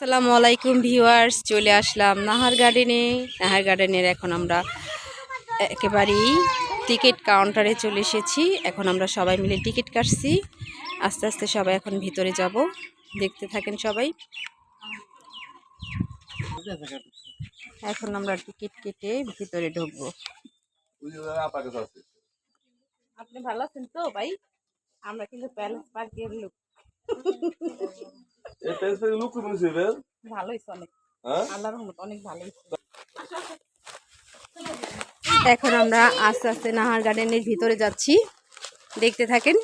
আসসালামু আলাইকুম ভিউয়ার্স, চলে আসলাম নাহার গার্ডেনে। নাহার গার্ডেনের এখন আমরা একেবারেই টিকিট কাউন্টারে চলে এসেছি। এখন আমরা সবাই মিলে টিকিট কাটছি। আস্তে আস্তে সবাই এখন ভিতরে যাব। দেখতে থাকেন সবাই। এখন আমরা টিকিট কেটে ভিতরে ঢুকবো। আপনি ভালো আছেন তো ভাই? আমরা কিন্তু প্যালেস পার্কের লোক। এই লুক অনেক। হ্যাঁ? আল্লাহর রহমত অনেক ভালোই। এখন আমরা আস্তে আস্তে নাহার গার্ডেনের ভিতরে যাচ্ছি। দেখতে থাকেন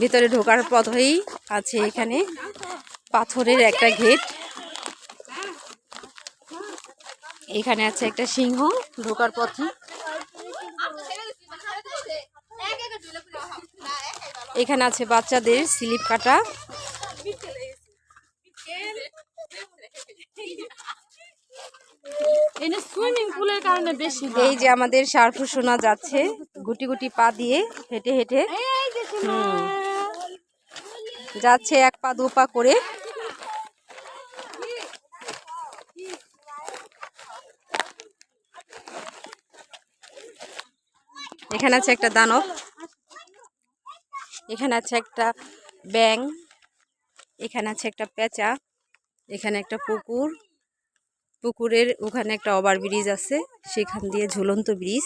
ভিতরে ঢোকার পথেই আছে এখানে পাথরের একটা গেট। এখানে আছে একটা সিংহ ঢোকার পথে। এখানে আছে বাচ্চাদের স্লিপ কাটা। এই যে আমাদের সার্ফ শোনা যাচ্ছে গুটি গুটি পা দিয়ে হেঁটে হেঁটে। যাচ্ছে এক পা দু পা করে। এখানে আছে একটা দানব। এখানে আছে একটা ব্যাং এখানে আছে একটা পেঁচা। এখানে একটা পুকুর পুকুরের ওখানে একটা ওভার ব্রিজ আছে সেখান দিয়ে ঝুলন্ত ব্রিজ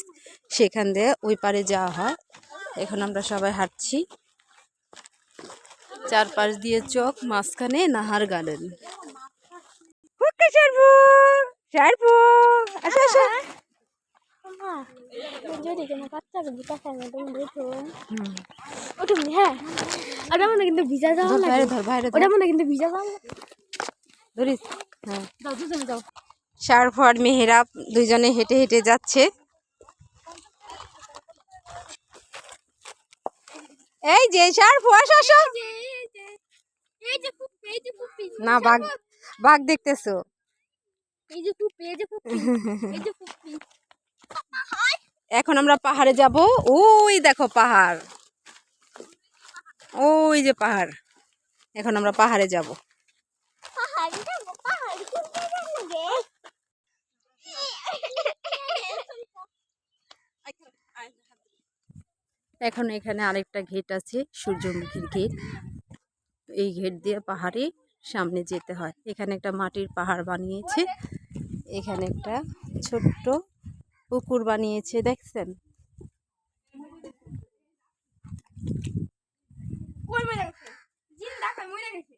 সেখান দিয়ে ওই পারে যাওয়া হয়। এখন আমরা সবাই হাঁটছি। চারপাশ দিয়ে চোখ মাঝখানে নাহার গার্ডেন। ওটা হ্যাঁ। মনে কিন্তু ভিজা যাওয়া লাগে। বাইরে ধর বাইরে ওটা মনে কিন্তু ভিজা যাওয়া ধরিস হ্যাঁ। যাও দুজনে যাও। শার্ফ আর মেহেরাব দুইজনে হেঁটে হেঁটে যাচ্ছে। এই যে শার্ফ আসো না বাঘ বাঘ দেখতেছো। এখন আমরা পাহাড়ে যাব। ওই দেখো পাহাড়। ওই যে পাহাড়। এখন আমরা পাহাড়ে যাব পাহাড়ি যাব পাহাড়ি কোথায় যাব এখন এখানে আরেকটা গেট আছে, সূর্যমুখীর গেট এই গেট দিয়ে পাহাড়ে সামনে যেতে হয়। এখানে একটা মাটির পাহাড় বানিয়েছে, এখানে একটা ছোট্ট পুকুর বানিয়েছে, দেখছেন? জিন গেছে।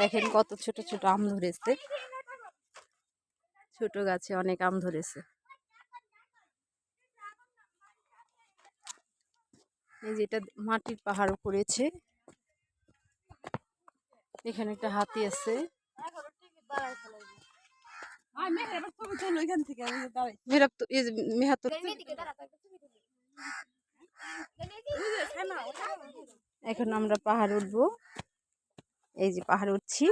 দেখেন কত ছোট ছোট আম ধরেছে। ছোট গাছে অনেক আম ধরেছে। এই যেটা মাটির পাহাড় করেছে এখানে একটা হাতি আছে। এখন আমরা পাহাড় উঠবো। এই যে পাহাড় উঠছি।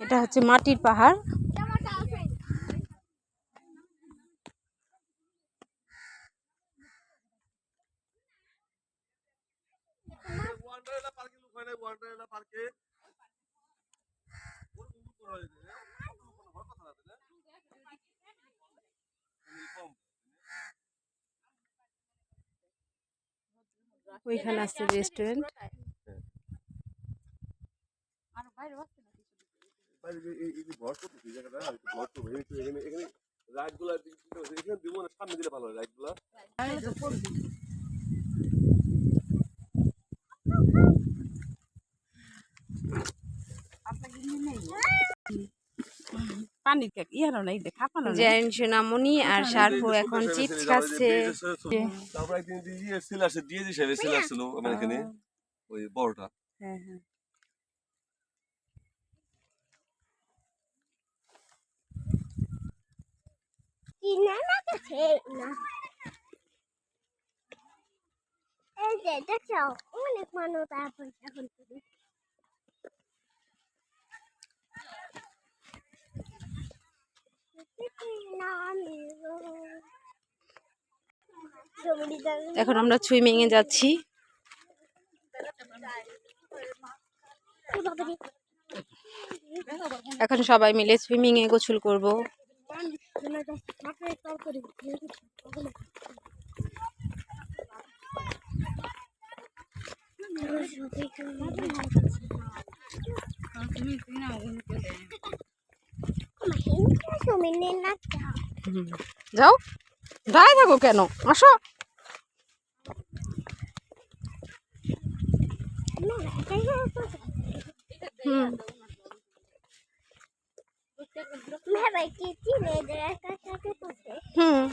এটা হচ্ছে মাটির পাহাড়। ওয়ান্ডারলা পার্কে লুক হয় না ওয়ান্ডারলা পার্কে ওর মুখ করা হয়েছে কোনো কথা না কম ওইখানে আছে রেস্টুরেন্ট বাইরে যে এই এই যে ঘর করতে এই জায়গাটা একটু ঘর তো এই তো এখানে এখানে রাইডগুলো এখানে দিব না? সামনে দিলে ভালো হয় রাইডগুলো পানির কেক ইয়ারও নাই দেখা পানো না জেন সোনামণি আর সার্ফু এখন চিপস খাচ্ছে তারপর একদিন দিয়ে সেল আসে দিয়ে দিছে সেল আসছিল আমার এখানে ওই বড়টা। হ্যাঁ হ্যাঁ। না না না। এই যে দেখো অনেক মানুষ তারপর এখন করে না আমি ছবিটা এখন আমরা সুইমিংয়ে যাচ্ছি এখন সবাই মিলে সুইমিং এ গোসল করব হুম। যাও দাঁড়ায় থাকো কেন? আসো। হুম। হুম।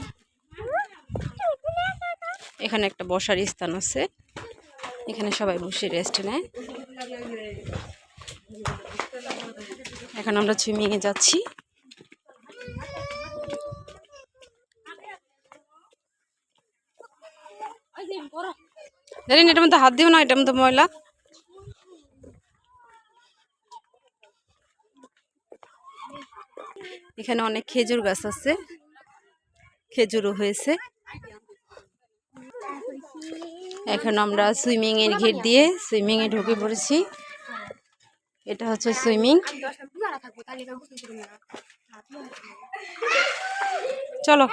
এখানে একটা বসার স্থান আছে। এখানে সবাই বসে রেস্ট নেয়। এখন আমরা সুইমিং এ যাচ্ছি। জানি এটার মধ্যে হাত দিও না এটার মধ্যে ময়লা। এখানে অনেক খেজুর গাছ আছে। খেজুরও হয়েছে। এখন আমরা সুইমিং এর ঘের দিয়ে সুইমিং এ ঢুকে পড়েছি। এটা হচ্ছে সুইমিং। চলো।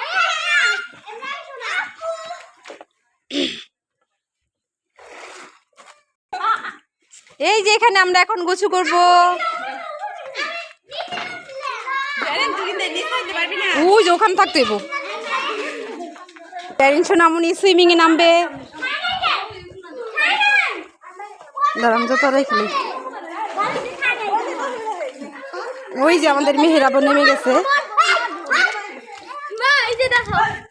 এই যে এখানে আমরা এখন গোছু করব। যে ওখানে থাকতে হইব। প্যারেন্ট সোনামণি সুইমিং এ নামবে। দাঁড়াম তো তারাই খেলি। ওই যে আমাদের মেহেরাবো নেমে গেছে।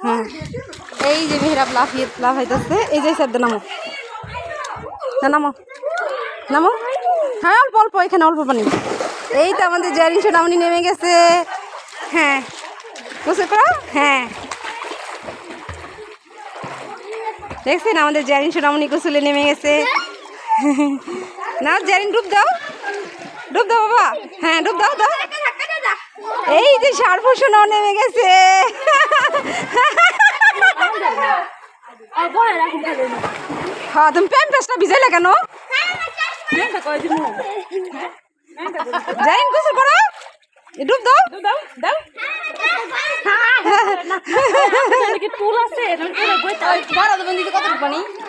হ্যাঁ। এই যে মেহেরাব লাফিয়ে লাফাইতেছে। এই যে স্যার নামো। নামো। নামো? হ্যাঁ অল্প অল্প এখানে অল্প পানি। এই তো আমাদের জারিন সোনামণি নেমে গেছে। হ্যাঁ। বুঝতে করো? হ্যাঁ। দেখছেন আমাদের জারিন সোনামণি গোসলে নেমে গেছে। না জারিন ডুব দাও। ডুব দাও বাবা। হ্যাঁ ডুব দাও দাও। এই যে সার্ফ সোনাও নেমে গেছে। হ্যাঁ তুমি প্যান্ট প্যাসটা ভিজাইলে কেন? জারিন গোসল করো ডুব দাও দাও দাও আছে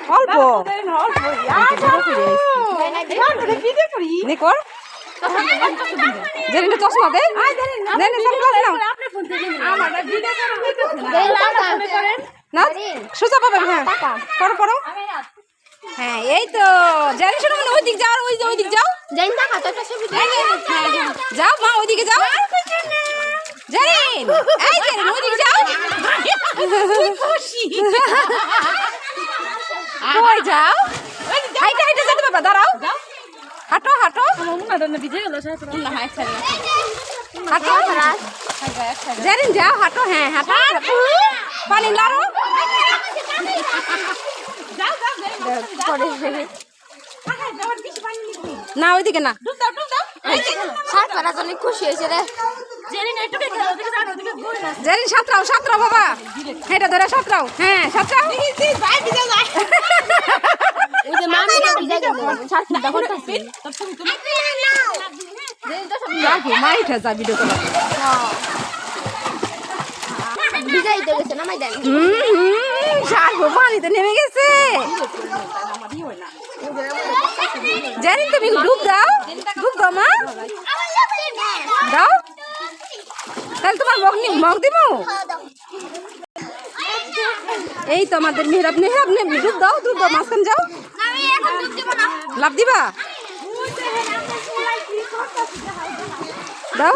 অল্প কর চশমা দে সানগ্লাস নাও না সোজা পাবেন হ্যাঁ পড়ো হ্যাঁ এই তো জানি শোনো মানে ওই দিক যাও। ওই ওই দিক যাও হ্যাঁ, হ্যাঁ, হ্যাঁ। যাও মা ওইদিকে যাও। জারিন এই জারিন ওইদিকে যাও। কই যাও? হাইটে হাইটে যেতে পারবা দাঁড়াও। হাঁটো হাঁটো। হাঁটো। জারিন যাও হাঁটো হ্যাঁ হাঁটো। পানি লাড়ো না ওইদিকে না। খুশি হয়েছে রে। জারিন সাঁতরাও সাঁতরাও বাবা। এটা ধরে সাঁতরাও। হ্যাঁ সাঁতরাও। মাইঠা যা ভিডিও করো। পানিতে নেমে গেছে। জারিন, তুমি ডুব দাও। ডুব দাও দাও। তাহলে তোমার মগ মগ দিব এই তো আমাদের মেহরাব মেহরাব নে ডুব দাও ডুব দাও, মাঝখানে যাও। লাভ দিবা? দাও।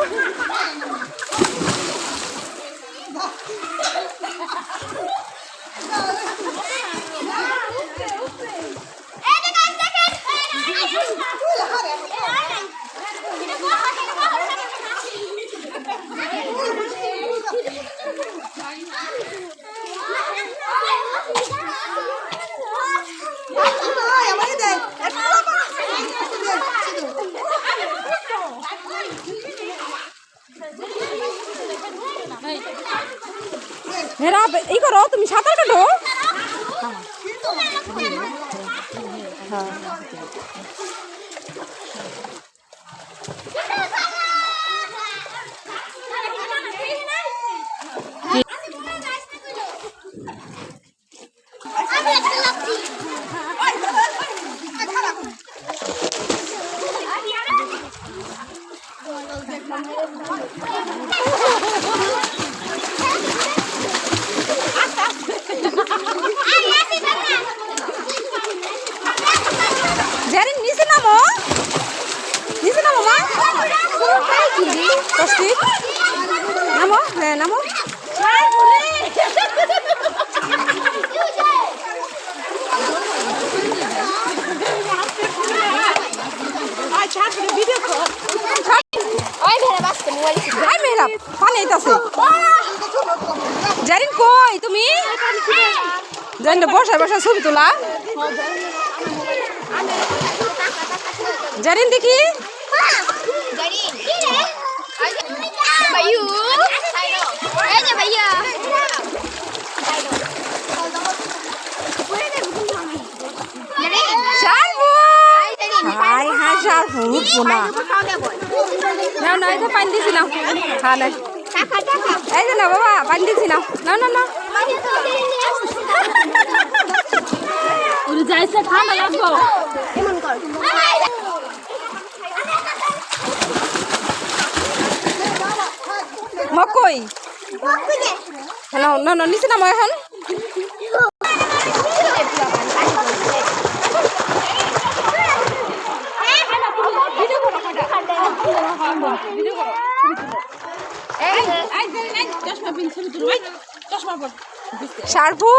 মেহরাব এই করো তুমি সাঁতার কাটো। জারিন নিচে নামো নিচে নামো মা কষ্টি নামো? হ্যাঁ নামো জারিন কই তুমি? জারিন বসা বসা ছবি তোলা। জারিন দেখি। ভাইয়ু নাও না এই পানি দিছি নাও হ্যাঁ না এই যে না বাবা পানি দিছি নাও না না না যাইছে ঠান্ডা লাগবো মকই না না নিচে নামো এখন। শারফু